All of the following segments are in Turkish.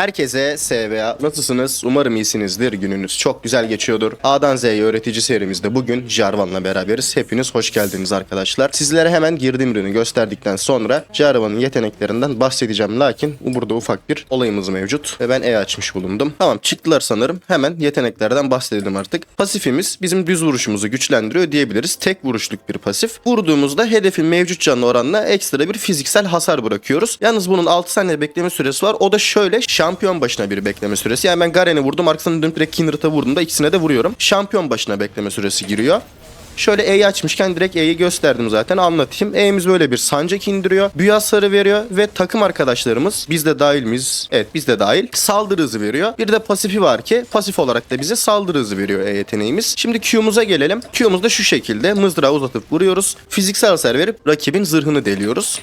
Herkese SVA. Nasılsınız? Umarım iyisinizdir. Gününüz çok güzel geçiyordur. A'dan Z'ye öğretici serimizde bugün Jarvan'la beraberiz. Hepiniz hoş geldiniz arkadaşlar. Sizlere hemen girdiğim ürünü gösterdikten sonra Jarvan'ın yeteneklerinden bahsedeceğim. Lakin burada ufak bir olayımız mevcut. Ve ben E açmış bulundum. Tamam çıktılar sanırım. Hemen yeteneklerden bahsedelim artık. Pasifimiz bizim düz vuruşumuzu güçlendiriyor diyebiliriz. Tek vuruşluk bir pasif. Vurduğumuzda hedefin mevcut canlı oranla ekstra bir fiziksel hasar bırakıyoruz. Yalnız bunun 6 saniye bekleme süresi var. O da şöyle şampiyon başına bir bekleme süresi. Yani ben Garen'i vurdum arkasından dönüp direkt Kindred'a vurdum da ikisine de vuruyorum. Şampiyon başına bekleme süresi giriyor. Şöyle E'yi açmışken direkt E'yi gösterdim zaten anlatayım. E'miz böyle bir sancak indiriyor. Büyü hasarı veriyor ve takım arkadaşlarımız biz de dahil miyiz? Evet biz de dahil. Saldırı hızı veriyor. Bir de pasifi var ki pasif olarak da bize saldırı hızı veriyor E yeteneğimiz. Şimdi Q'muza gelelim. Q'muz da şu şekilde mızrağı uzatıp vuruyoruz. Fiziksel hasar verip rakibin zırhını deliyoruz.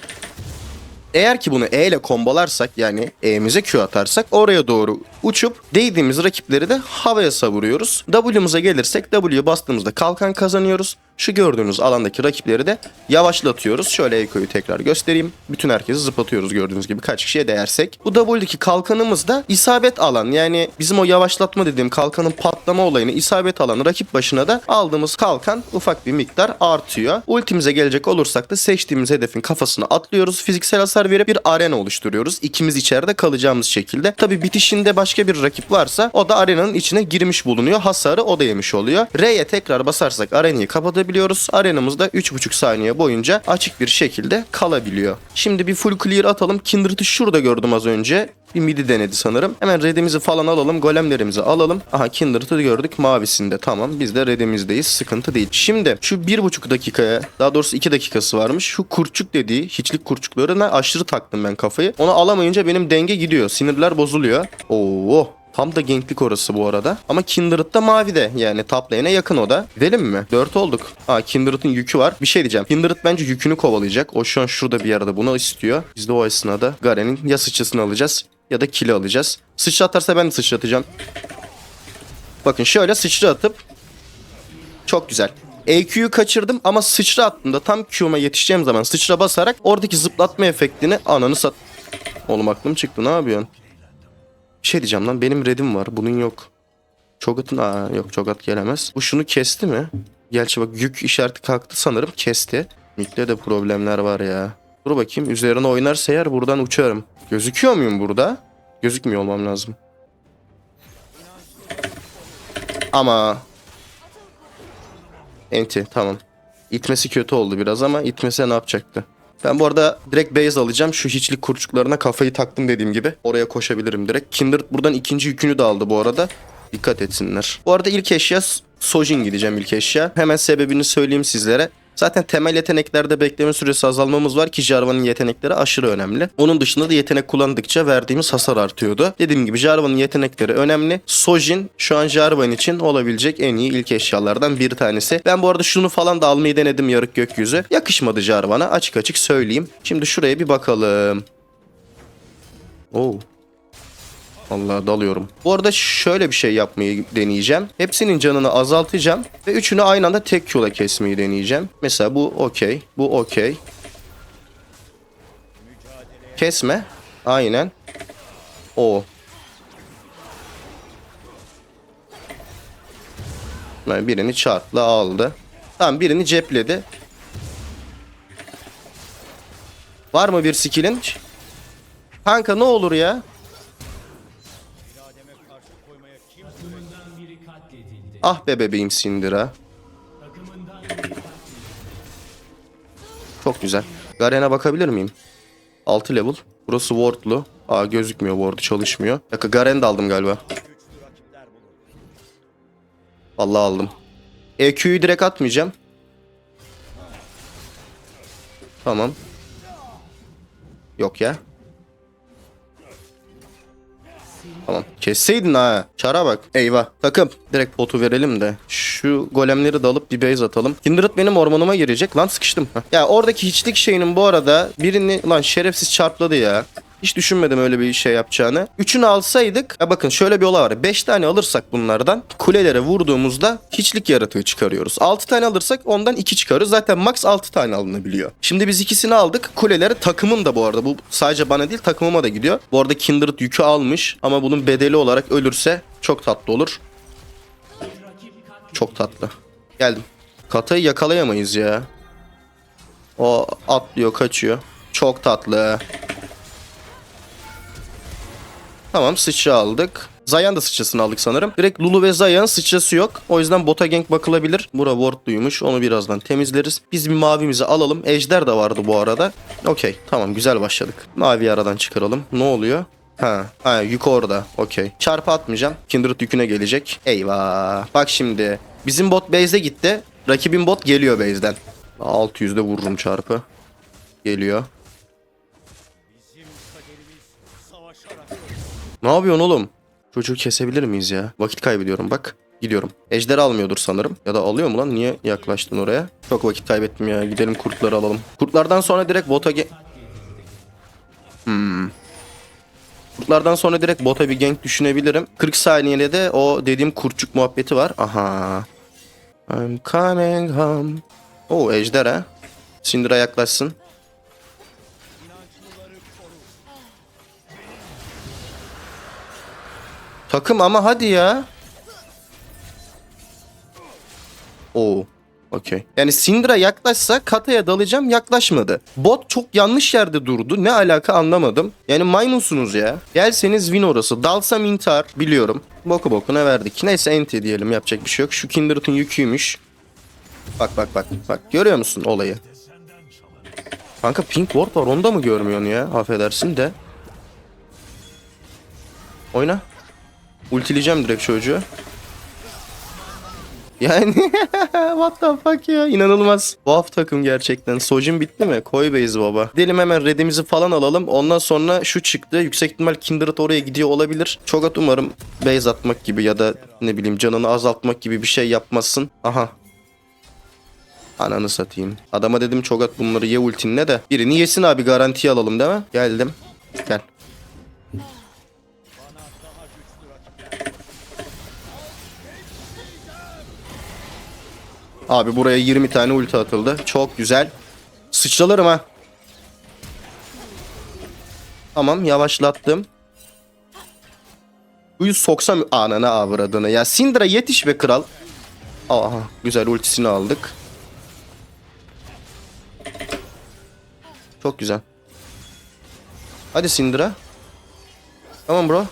Eğer ki bunu E ile kombolarsak yani E'mize Q atarsak oraya doğru uçup değdiğimiz rakipleri de havaya savuruyoruz. W'muza gelirsek W bastığımızda kalkan kazanıyoruz. Şu gördüğünüz alandaki rakipleri de yavaşlatıyoruz. Şöyle Eko'yu tekrar göstereyim. Bütün herkesi zıplatıyoruz gördüğünüz gibi kaç kişiye değersek. Bu W'deki kalkanımız da isabet alan yani bizim o yavaşlatma dediğim kalkanın patlama olayını isabet alan rakip başına da aldığımız kalkan ufak bir miktar artıyor. Ultimize gelecek olursak da seçtiğimiz hedefin kafasına atlıyoruz. Fiziksel hasar verip bir arena oluşturuyoruz. İkimiz içeride kalacağımız şekilde. Tabi bitişinde başka bir rakip varsa o da arenanın içine girmiş bulunuyor. Hasarı o da yemiş oluyor. R'ye tekrar basarsak arenayı kapatabiliyoruz. Arenamız da 3,5 saniye boyunca açık bir şekilde kalabiliyor. Şimdi bir full clear atalım. Kindred'ı şurada gördüm az önce. Bir midi denedi sanırım. Hemen redimizi falan alalım. Golemlerimizi alalım. Aha Kindred'ı gördük mavisinde. Tamam biz de redimizdeyiz. Sıkıntı değil. Şimdi şu bir buçuk dakikaya daha doğrusu iki dakikası varmış. Şu kurçuk dediği hiçlik kurçuklarına aşırı taktım ben kafayı. Onu alamayınca benim denge gidiyor. Sinirler bozuluyor. Oo Tam da ganklik orası bu arada. Ama Kindred da mavide. Yani top lane'e yakın o da. Gidelim mi? 4 olduk. Aa Kindred'ın yükü var. Bir şey diyeceğim. Kindred bence yükünü kovalayacak. O şu an şurada bir yerde bunu istiyor. Biz de o esnada Garen'in ya sıçrasını alacağız ya da kill'i alacağız. Sıçra atarsa ben de sıçratacağım. Bakın şöyle sıçra atıp çok güzel. EQ'yu kaçırdım ama sıçra attığımda tam Q'ma yetişeceğim zaman sıçra basarak oradaki zıplatma efektini ananı sat... Oğlum aklım çıktı ne yapıyorsun? Şey diyeceğim lan benim redim var bunun yok. Çogat'ın aa yok Çogat gelemez. Bu şunu kesti mi? Gerçi bak yük işareti kalktı sanırım kesti. Mikte de problemler var ya. Dur bakayım üzerine oynarsa eğer buradan uçarım. Gözüküyor muyum burada? Gözükmüyor olmam lazım. Ama Enti tamam. İtmesi kötü oldu biraz ama itmese ne yapacaktı? Ben bu arada direkt base alacağım. Şu hiçlik kurçuklarına kafayı taktım dediğim gibi. Oraya koşabilirim direkt. Kindred buradan ikinci yükünü de aldı bu arada. Dikkat etsinler. Bu arada ilk eşya Sojin gideceğim ilk eşya. Hemen sebebini söyleyeyim sizlere. Zaten temel yeteneklerde bekleme süresi azalmamız var ki Jarvan'ın yetenekleri aşırı önemli. Onun dışında da yetenek kullandıkça verdiğimiz hasar artıyordu. Dediğim gibi Jarvan'ın yetenekleri önemli. Sojin şu an Jarvan için olabilecek en iyi ilk eşyalardan bir tanesi. Ben bu arada şunu falan da almayı denedim yarık gökyüzü. Yakışmadı Jarvan'a açık açık söyleyeyim. Şimdi şuraya bir bakalım. Oo. Allah dalıyorum. Bu arada şöyle bir şey yapmayı deneyeceğim. Hepsinin canını azaltacağım ve üçünü aynı anda tek Q'la kesmeyi deneyeceğim. Mesela bu okey, bu okey. Kesme. Aynen. O. Yani birini çarpla aldı. Tamam birini cepledi. Var mı bir skill'in? Kanka ne olur ya? Ah be bebeğim Sindira. Çok güzel. Garen'e bakabilir miyim? 6 level. Burası wardlu. Aa gözükmüyor ward'u çalışmıyor. Yaka Garen de aldım galiba. Vallahi aldım. EQ'yu direkt atmayacağım. Tamam. Yok ya. Tamam. Kesseydin ha. Çara bak. Eyvah. Takım. Direkt potu verelim de. Şu golemleri de alıp bir base atalım. Kindred benim ormanıma girecek. Lan sıkıştım. Heh. Ya oradaki hiçlik şeyinin bu arada birini lan şerefsiz çarpladı ya. Hiç düşünmedim öyle bir şey yapacağını. Üçünü alsaydık. Ya bakın şöyle bir olay var. 5 tane alırsak bunlardan kulelere vurduğumuzda hiçlik yaratığı çıkarıyoruz. 6 tane alırsak ondan 2 çıkarıyoruz. Zaten max 6 tane alınabiliyor. Şimdi biz ikisini aldık. Kulelere takımım da bu arada. Bu sadece bana değil takımıma da gidiyor. Bu arada Kindred yükü almış. Ama bunun bedeli olarak ölürse çok tatlı olur. Çok tatlı. Geldim. Katayı yakalayamayız ya. O atlıyor, kaçıyor. Çok tatlı. Tamam sıçra aldık. Zayan da sıçrasını aldık sanırım. Direkt Lulu ve Zayan sıçrası yok. O yüzden bota gank bakılabilir. Bura ward duymuş. Onu birazdan temizleriz. Biz bir mavimizi alalım. Ejder de vardı bu arada. Okey. Tamam güzel başladık. Mavi aradan çıkaralım. Ne oluyor? Ha, ha yük orada. Okey. Çarpı atmayacağım. Kindred yüküne gelecek. Eyvah. Bak şimdi. Bizim bot base'e gitti. Rakibin bot geliyor base'den. 600'de vururum çarpı. Geliyor. Ne yapıyorsun oğlum? Çocuğu kesebilir miyiz ya? Vakit kaybediyorum bak. Gidiyorum. Ejder almıyordur sanırım. Ya da alıyor mu lan? Niye yaklaştın oraya? Çok vakit kaybettim ya. Gidelim kurtları alalım. Kurtlardan sonra direkt bota ge... Hmm. Kurtlardan sonra direkt bota bir gank düşünebilirim. 40 saniyede de o dediğim kurtçuk muhabbeti var. Aha. I'm coming home. Oo ejder ha. Syndra yaklaşsın. Takım ama hadi ya. Oo. Okey. Yani Syndra yaklaşsa Kata'ya dalacağım yaklaşmadı. Bot çok yanlış yerde durdu. Ne alaka anlamadım. Yani maymunsunuz ya. Gelseniz win orası. Dalsam intihar biliyorum. Boku bokuna verdik. Neyse enti diyelim yapacak bir şey yok. Şu Kindred'ın yüküymüş. Bak bak bak. Bak görüyor musun olayı? Kanka pink ward var onu da mı görmüyorsun ya? Affedersin de. Oyna. Ultileyeceğim direkt çocuğu. Yani what the fuck ya inanılmaz. Tuhaf takım gerçekten. Sojin bitti mi? Koy base baba. Gidelim hemen redimizi falan alalım. Ondan sonra şu çıktı. Yüksek ihtimal Kindred oraya gidiyor olabilir. Çok at umarım base atmak gibi ya da ne bileyim canını azaltmak gibi bir şey yapmazsın. Aha. Ananı satayım. Adama dedim çok at bunları ye ultinle de. Birini yesin abi garantiye alalım değil mi? Geldim. Gel. Abi buraya 20 tane ulti atıldı. Çok güzel. Sıçralarım ha. Tamam yavaşlattım. Uyu soksam anana avradını. Ya Syndra yetiş be kral. Aha güzel ultisini aldık. Çok güzel. Hadi Syndra. Tamam bro.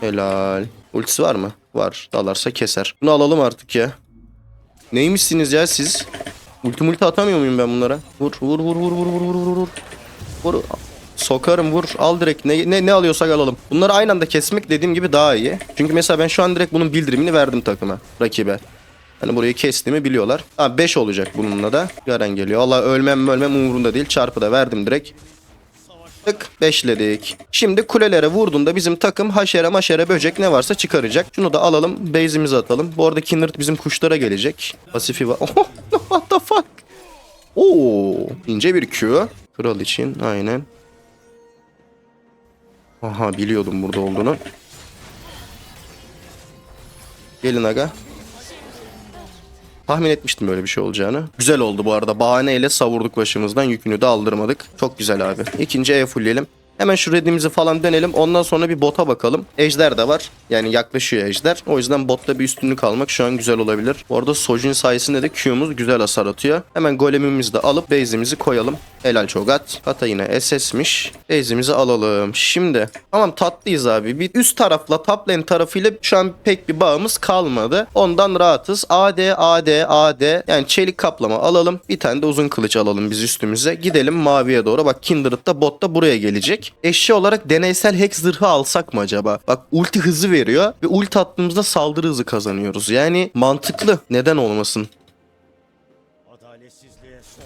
Helal. Ultisi var mı? Var. Dalarsa keser. Bunu alalım artık ya. Neymişsiniz ya siz? Ulti atamıyor muyum ben bunlara? Vur vur vur vur vur vur vur vur. Vur. Sokarım vur al direkt ne, ne, ne alıyorsak alalım. Bunları aynı anda kesmek dediğim gibi daha iyi. Çünkü mesela ben şu an direkt bunun bildirimini verdim takıma rakibe. Hani burayı kestiğimi biliyorlar. Ha 5 olacak bununla da. Garen geliyor. Allah ölmem ölmem umurunda değil. Çarpı da verdim direkt. Tık beşledik. Şimdi kulelere vurduğunda bizim takım haşere maşere böcek ne varsa çıkaracak. Şunu da alalım. Base'imizi atalım. Bu arada Kindred bizim kuşlara gelecek. Pasifi var. Oh, what the fuck? Oo, ince bir Q. Kral için aynen. Aha biliyordum burada olduğunu. Gelin aga. Tahmin etmiştim böyle bir şey olacağını. Güzel oldu bu arada. Bahaneyle savurduk başımızdan. Yükünü de aldırmadık. Çok güzel abi. İkinci E fullleyelim. Hemen şu redimizi falan dönelim. Ondan sonra bir bota bakalım. Ejder de var. Yani yaklaşıyor ejder. O yüzden botta bir üstünlük almak şu an güzel olabilir. Bu arada Sojin sayesinde de Q'muz güzel hasar atıyor. Hemen golemimizi de alıp base'imizi koyalım. Helal çogat. Kata yine SS'miş. Base'imizi alalım. Şimdi tamam tatlıyız abi. Bir üst tarafla top lane tarafıyla şu an pek bir bağımız kalmadı. Ondan rahatız. AD, AD, AD. Yani çelik kaplama alalım. Bir tane de uzun kılıç alalım biz üstümüze. Gidelim maviye doğru. Bak Kindred da bot da buraya gelecek. Eşya olarak deneysel hack zırhı alsak mı acaba? Bak ulti hızı veriyor ve ulti attığımızda saldırı hızı kazanıyoruz. Yani mantıklı. Neden olmasın? Adaletsizliğe son.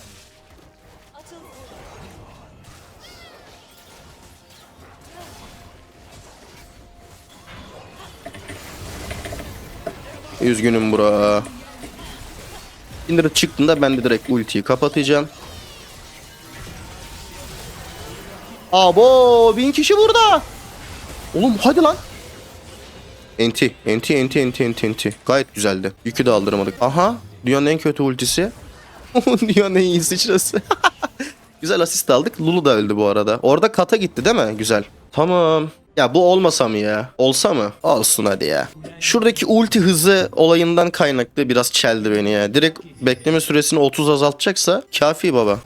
Üzgünüm bura. Kindred çıktığında ben de direkt ultiyi kapatacağım. Abo bin kişi burada. Oğlum hadi lan. Enti, enti, enti, enti, enti, enti. Gayet güzeldi. Yükü de aldıramadık. Aha, dünyanın en kötü ultisi. dünyanın en iyi sıçrası. Güzel asist aldık. Lulu da öldü bu arada. Orada kata gitti değil mi? Güzel. Tamam. Ya bu olmasa mı ya? Olsa mı? Olsun hadi ya. Şuradaki ulti hızı olayından kaynaklı biraz çeldi beni ya. Direkt bekleme süresini 30 azaltacaksa kafi baba.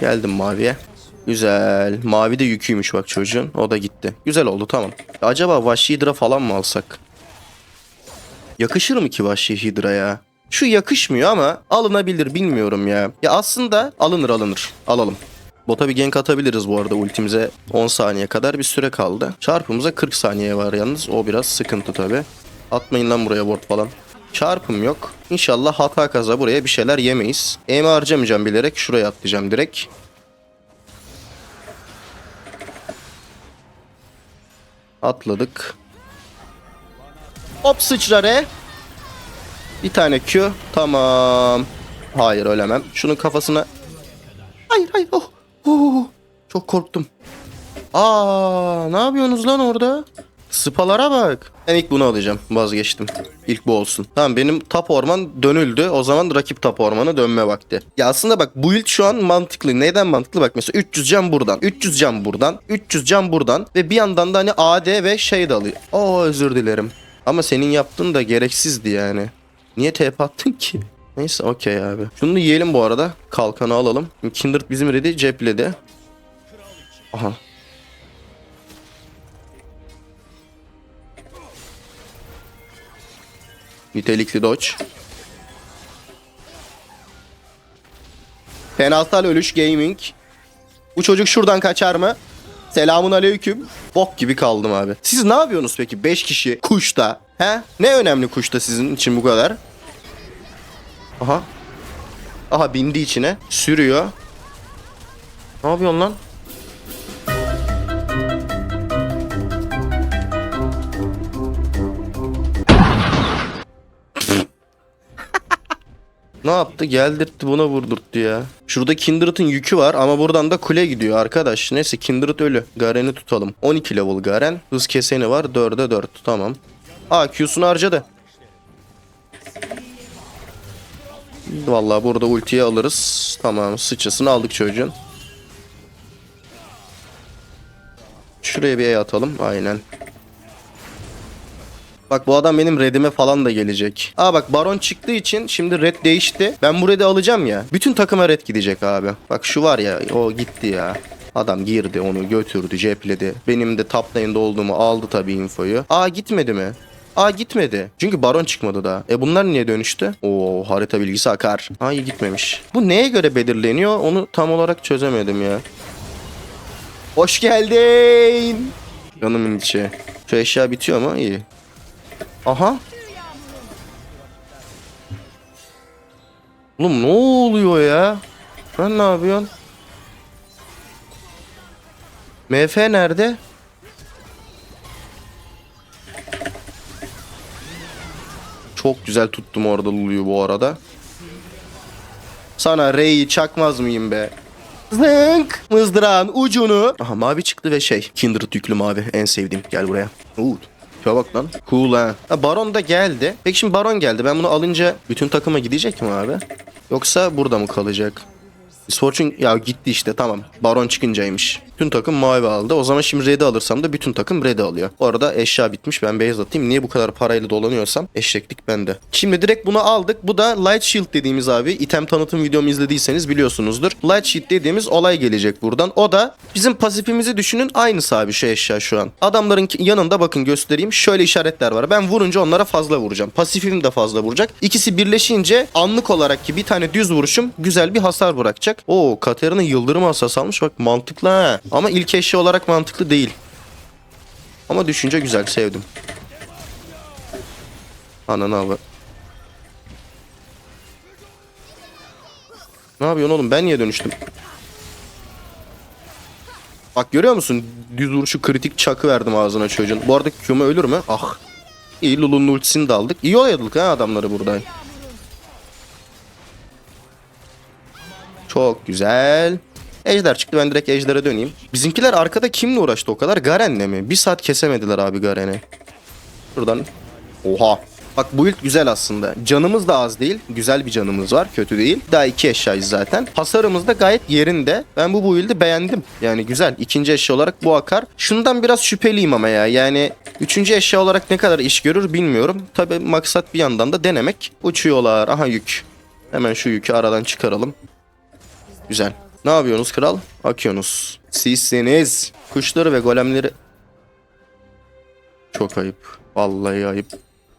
Geldim maviye. Güzel. Mavi de yüküymüş bak çocuğun. O da gitti. Güzel oldu tamam. Acaba Vahşi Hydra falan mı alsak? Yakışır mı ki Vahşi Hydra ya? Şu yakışmıyor ama alınabilir bilmiyorum ya. Ya aslında alınır alınır. Alalım. Bota bir gank atabiliriz bu arada ultimize 10 saniye kadar bir süre kaldı. Çarpımıza 40 saniye var yalnız. O biraz sıkıntı tabi. Atmayın lan buraya ward falan. Çarpım yok. İnşallah hata kaza buraya bir şeyler yemeyiz. Eğimi harcamayacağım bilerek şuraya atlayacağım direkt. Atladık. Hop sıçrare. Bir tane Q. Tamam. Hayır ölemem. Şunun kafasına. Hayır hayır. Oh. Oh. Çok korktum. Aa, ne yapıyorsunuz lan orada? Sıpalara bak. Ben ilk bunu alacağım. Vazgeçtim. İlk bu olsun. Tamam benim tap orman dönüldü. O zaman rakip tap ormanı dönme vakti. Ya aslında bak build şu an mantıklı. Neden mantıklı? Bak mesela 300 can buradan. 300 can buradan. 300 can buradan. Ve bir yandan da hani AD ve şey de alıyor. Oo özür dilerim. Ama senin yaptığın da gereksizdi yani. Niye TP attın ki? Neyse okey abi. Şunu yiyelim bu arada. Kalkanı alalım. Kindred bizim ready cepledi. Aha. Nitelikli dodge. Penaltal ölüş gaming. Bu çocuk şuradan kaçar mı? Selamun aleyküm. Bok gibi kaldım abi. Siz ne yapıyorsunuz peki 5 kişi kuşta? He? Ne önemli kuşta sizin için bu kadar? Aha. Aha bindi içine. Sürüyor. Ne yapıyorsun lan? Ne yaptı? Geldirtti buna vurdurttu ya. Şurada Kindred'ın yükü var ama buradan da kule gidiyor arkadaş. Neyse Kindred ölü. Garen'i tutalım. 12 level Garen. Hız keseni var. 4'e 4. Tamam. Aa Q'sunu harcadı. Vallahi burada ultiyi alırız. Tamam sıçrasını aldık çocuğun. Şuraya bir E atalım. Aynen. Bak bu adam benim redime falan da gelecek. Aa bak baron çıktığı için şimdi red değişti. Ben bu red'i alacağım ya. Bütün takıma red gidecek abi. Bak şu var ya o gitti ya. Adam girdi onu götürdü cepledi. Benim de top lane'de olduğumu aldı tabii infoyu. Aa gitmedi mi? Aa gitmedi. Çünkü baron çıkmadı daha. E bunlar niye dönüştü? Oo harita bilgisi akar. Ay gitmemiş. Bu neye göre belirleniyor onu tam olarak çözemedim ya. Hoş geldin. Yanımın içi. Şu eşya bitiyor mu? İyi. Aha. Oğlum ne oluyor ya? Ben ne yapıyorsun? MF nerede? Çok güzel tuttum orada Lulu'yu bu arada. Sana R'yi çakmaz mıyım be? Zınk! Mızrağın ucunu. Aha mavi çıktı ve şey. Kindred yüklü mavi. En sevdiğim. Gel buraya. Uuu. Şuna bak lan. Cool ha. ha. Baron da geldi. Peki şimdi Baron geldi. Ben bunu alınca bütün takıma gidecek mi abi? Yoksa burada mı kalacak? Sfortune ya gitti işte tamam. Baron çıkıncaymış. Bütün takım mavi aldı. O zaman şimdi red'i alırsam da bütün takım red'i alıyor. Bu arada eşya bitmiş. Ben beyaz atayım. Niye bu kadar parayla dolanıyorsam eşeklik bende. Şimdi direkt bunu aldık. Bu da Light Shield dediğimiz abi. item tanıtım videomu izlediyseniz biliyorsunuzdur. Light Shield dediğimiz olay gelecek buradan. O da bizim pasifimizi düşünün. Aynısı abi şu eşya şu an. Adamların yanında bakın göstereyim. Şöyle işaretler var. Ben vurunca onlara fazla vuracağım. Pasifim de fazla vuracak. İkisi birleşince anlık olarak ki bir tane düz vuruşum güzel bir hasar bırakacak. Oo Katerina yıldırım hasar almış. Bak mantıklı ha. Ama ilk eşya olarak mantıklı değil. Ama düşünce güzel sevdim. Ananı abi. Ne yapıyorsun oğlum? Ben niye dönüştüm? Bak görüyor musun? Düz vuruşu kritik çakı verdim ağzına çocuğun. Bu arada Q'ma ölür mü? Ah. İyi Lulu'nun ultisini de aldık. İyi oynadık ha adamları buradan. Çok güzel. Ejder çıktı ben direkt Ejder'e döneyim. Bizimkiler arkada kimle uğraştı o kadar? Garen'le mi? Bir saat kesemediler abi Garen'i. Şuradan. Oha. Bak bu build güzel aslında. Canımız da az değil. Güzel bir canımız var. Kötü değil. Daha iki eşyayız zaten. Hasarımız da gayet yerinde. Ben bu build'i beğendim. Yani güzel. İkinci eşya olarak bu akar. Şundan biraz şüpheliyim ama ya. Yani üçüncü eşya olarak ne kadar iş görür bilmiyorum. Tabi maksat bir yandan da denemek. Uçuyorlar. Aha yük. Hemen şu yükü aradan çıkaralım. Güzel. Ne yapıyorsunuz kral? Akıyorsunuz. Sizsiniz. Kuşları ve golemleri... Çok ayıp. Vallahi ayıp.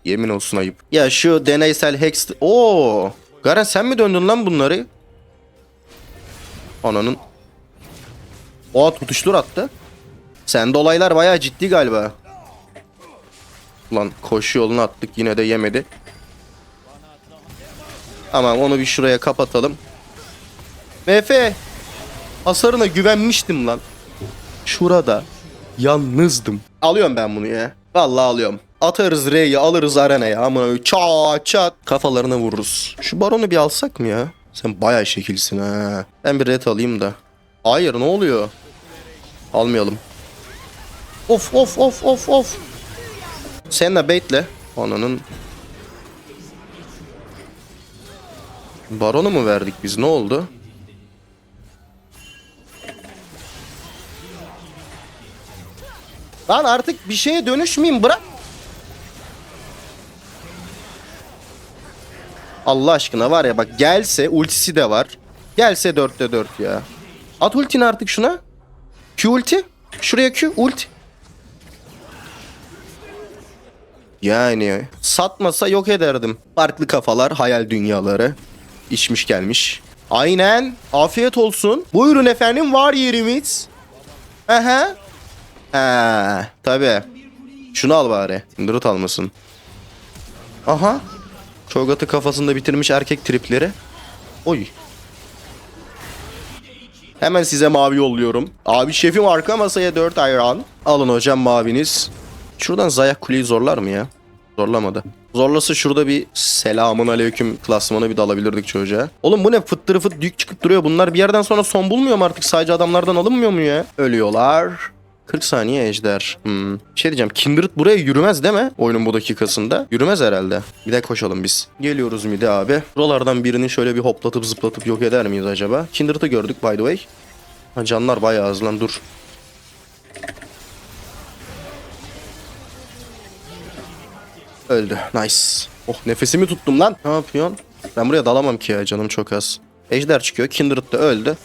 Yemin olsun ayıp. Ya şu deneysel hex... Oo! Garen sen mi döndün lan bunları? Ananın... Oha tutuştur attı. Sende olaylar bayağı ciddi galiba. Ulan koşu yolunu attık yine de yemedi. Tamam onu bir şuraya kapatalım. MF hasarına güvenmiştim lan. Şurada yalnızdım. Alıyorum ben bunu ya. Vallahi alıyorum. Atarız R'yi alırız arenaya amına çat çat kafalarına vururuz. Şu baronu bir alsak mı ya? Sen bayağı şekilsin ha. Ben bir red alayım da. Hayır ne oluyor? Almayalım. Of of of of of. Sen de baitle. Ananın. Baronu mu verdik biz ne oldu? Lan artık bir şeye dönüşmeyeyim bırak. Allah aşkına var ya bak gelse ultisi de var. Gelse 4'te 4 ya. At ultini artık şuna. Q ulti. Şuraya Q ult. Yani satmasa yok ederdim. Farklı kafalar, hayal dünyaları. İçmiş gelmiş. Aynen. Afiyet olsun. Buyurun efendim var yerimiz. Aha. Ha, tabi. Şunu al bari. Indırıt almasın. Aha. Çogat'ı kafasında bitirmiş erkek tripleri. Oy. Hemen size mavi yolluyorum. Abi şefim arka masaya 4 ayran. Alın hocam maviniz. Şuradan Zayak Kuleyi zorlar mı ya? Zorlamadı. Zorlasa şurada bir selamun aleyküm klasmanı bir dalabilirdik çocuğa. Oğlum bu ne fıttırı fıt yük çıkıp duruyor. Bunlar bir yerden sonra son bulmuyor mu artık? Sadece adamlardan alınmıyor mu ya? Ölüyorlar. 40 saniye ejder. Hmm. Şey diyeceğim. Kindred buraya yürümez değil mi? Oyunun bu dakikasında. Yürümez herhalde. Bir de koşalım biz. Geliyoruz mide abi. Buralardan birini şöyle bir hoplatıp zıplatıp yok eder miyiz acaba? Kindred'ı gördük by the way. Ha, canlar bayağı az lan dur. Öldü. Nice. Oh nefesimi tuttum lan. Ne yapıyorsun? Ben buraya dalamam ki ya canım çok az. Ejder çıkıyor. Kindred de öldü.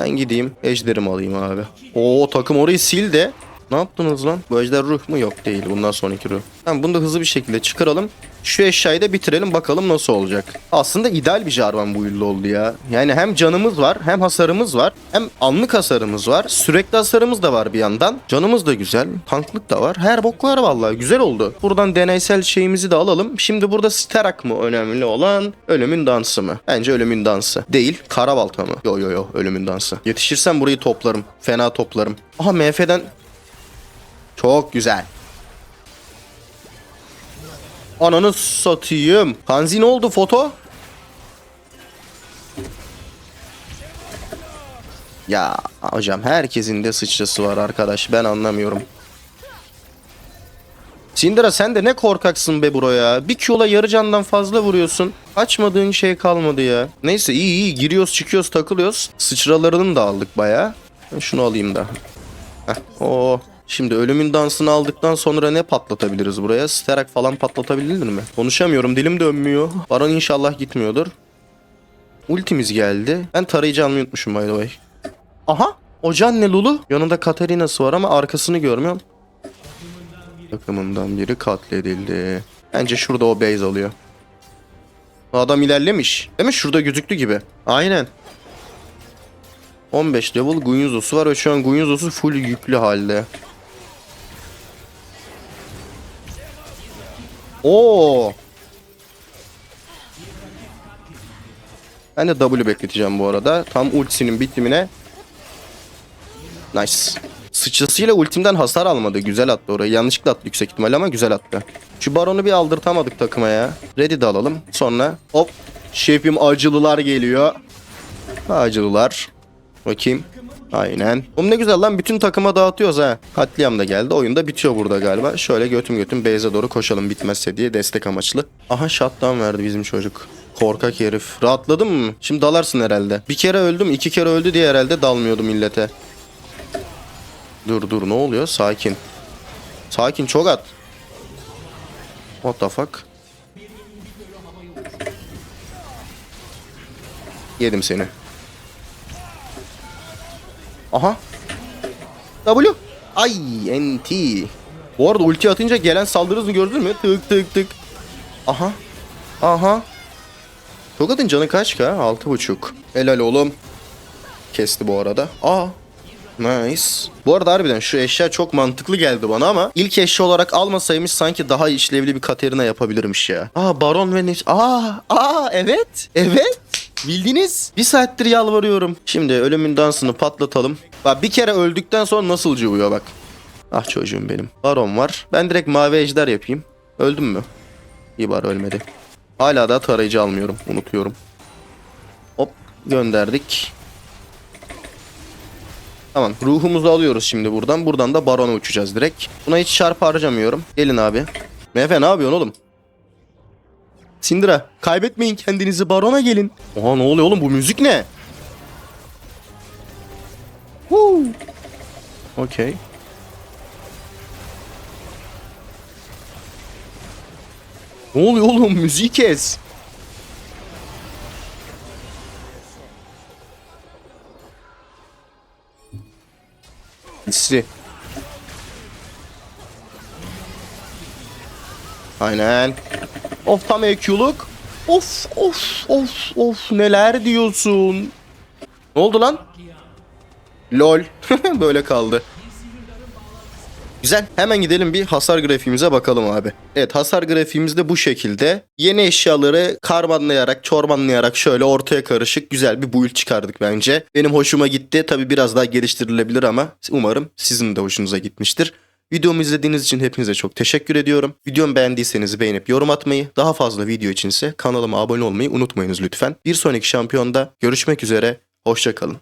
Ben gideyim ejderimi alayım abi. Oo takım orayı sil de. Ne yaptınız lan? Bu ejder ruh mu? Yok değil. Bundan sonraki ruh. Tamam bunu da hızlı bir şekilde çıkaralım. Şu eşyayı da bitirelim bakalım nasıl olacak. Aslında ideal bir Jarvan bu yılda oldu ya. Yani hem canımız var hem hasarımız var. Hem anlık hasarımız var. Sürekli hasarımız da var bir yandan. Canımız da güzel. Tanklık da var. Her bok var vallahi. Güzel oldu. Buradan deneysel şeyimizi de alalım. Şimdi burada Sterak mı önemli olan? Ölümün dansı mı? Bence ölümün dansı. Değil. Karabalta mı? Yo yo yo ölümün dansı. Yetişirsem burayı toplarım. Fena toplarım. Aha MF'den çok güzel. Ananı satayım. Hanzi ne oldu foto? Ya hocam herkesin de sıçrası var arkadaş. Ben anlamıyorum. Sindira sen de ne korkaksın be bro ya. Bir Q'la yarı candan fazla vuruyorsun. Açmadığın şey kalmadı ya. Neyse iyi iyi giriyoruz çıkıyoruz takılıyoruz. Sıçralarını da aldık baya. Şunu alayım da. Heh, oo. Şimdi ölümün dansını aldıktan sonra ne patlatabiliriz buraya? Sterak falan patlatabilir mi? Konuşamıyorum dilim dönmüyor. Baron inşallah gitmiyordur. Ultimiz geldi. Ben tarayıcı almayı unutmuşum by the way. Aha! Ocan ne Lulu? Yanında Katarina'sı var ama arkasını görmüyorum. Takımından biri katledildi. Bence şurada o base alıyor. Adam ilerlemiş. Değil mi? Şurada gözüktü gibi. Aynen. 15 level Gunyuzo'su var ve şu an Gunyuzo'su full yüklü halde. Oo. Ben de W bekleteceğim bu arada. Tam ultisinin bitimine. Nice. Sıçrasıyla ultimden hasar almadı. Güzel attı orayı. Yanlışlıkla attı yüksek ihtimalle ama güzel attı. Şu baronu bir aldırtamadık takıma ya. Ready de alalım. Sonra hop. Şefim acılılar geliyor. Acılılar. Bakayım. Aynen. Oğlum ne güzel lan bütün takıma dağıtıyoruz ha. Katliam da geldi. Oyun da bitiyor burada galiba. Şöyle götüm götüm base'e doğru koşalım bitmezse diye destek amaçlı. Aha shutdown verdi bizim çocuk. Korkak herif. Rahatladın mı? Şimdi dalarsın herhalde. Bir kere öldüm iki kere öldü diye herhalde dalmıyordu millete. Dur dur ne oluyor? Sakin. Sakin çok at. What the fuck? Yedim seni. Aha. W. Ay NT. Bu arada ulti atınca gelen saldırı hızını gördün mü? Tık tık tık. Aha. Aha. Tokat'ın canı kaç ka? 6.5. Helal oğlum. Kesti bu arada. Aa. Nice. Bu arada harbiden şu eşya çok mantıklı geldi bana ama ilk eşya olarak almasaymış sanki daha işlevli bir Katerina yapabilirmiş ya. Aa Baron ve Neş... Aa, aa evet. Evet. Bildiniz. Bir saattir yalvarıyorum. Şimdi ölümün dansını patlatalım. Bak bir kere öldükten sonra nasıl cıvıyor bak. Ah çocuğum benim. Baron var. Ben direkt mavi ejder yapayım. Öldüm mü? İyi bari ölmedi. Hala da tarayıcı almıyorum. Unutuyorum. Hop gönderdik. Tamam ruhumuzu alıyoruz şimdi buradan. Buradan da barona uçacağız direkt. Buna hiç çarp harcamıyorum. Gelin abi. Mefe ne yapıyorsun oğlum? Sindira kaybetmeyin kendinizi barona gelin. Oha ne oluyor oğlum bu müzik ne? Woo. Okey. Ne oluyor oğlum müziği kes. Hissi. Aynen. Of tam EQ'luk. Of of of of neler diyorsun. Ne oldu lan? Lol. Böyle kaldı. Güzel. Hemen gidelim bir hasar grafiğimize bakalım abi. Evet hasar grafiğimiz de bu şekilde. Yeni eşyaları karmanlayarak, çormanlayarak şöyle ortaya karışık güzel bir build çıkardık bence. Benim hoşuma gitti. Tabi biraz daha geliştirilebilir ama umarım sizin de hoşunuza gitmiştir. Videomu izlediğiniz için hepinize çok teşekkür ediyorum. Videomu beğendiyseniz beğenip yorum atmayı, daha fazla video içinse kanalıma abone olmayı unutmayınız lütfen. Bir sonraki şampiyonda görüşmek üzere, hoşçakalın.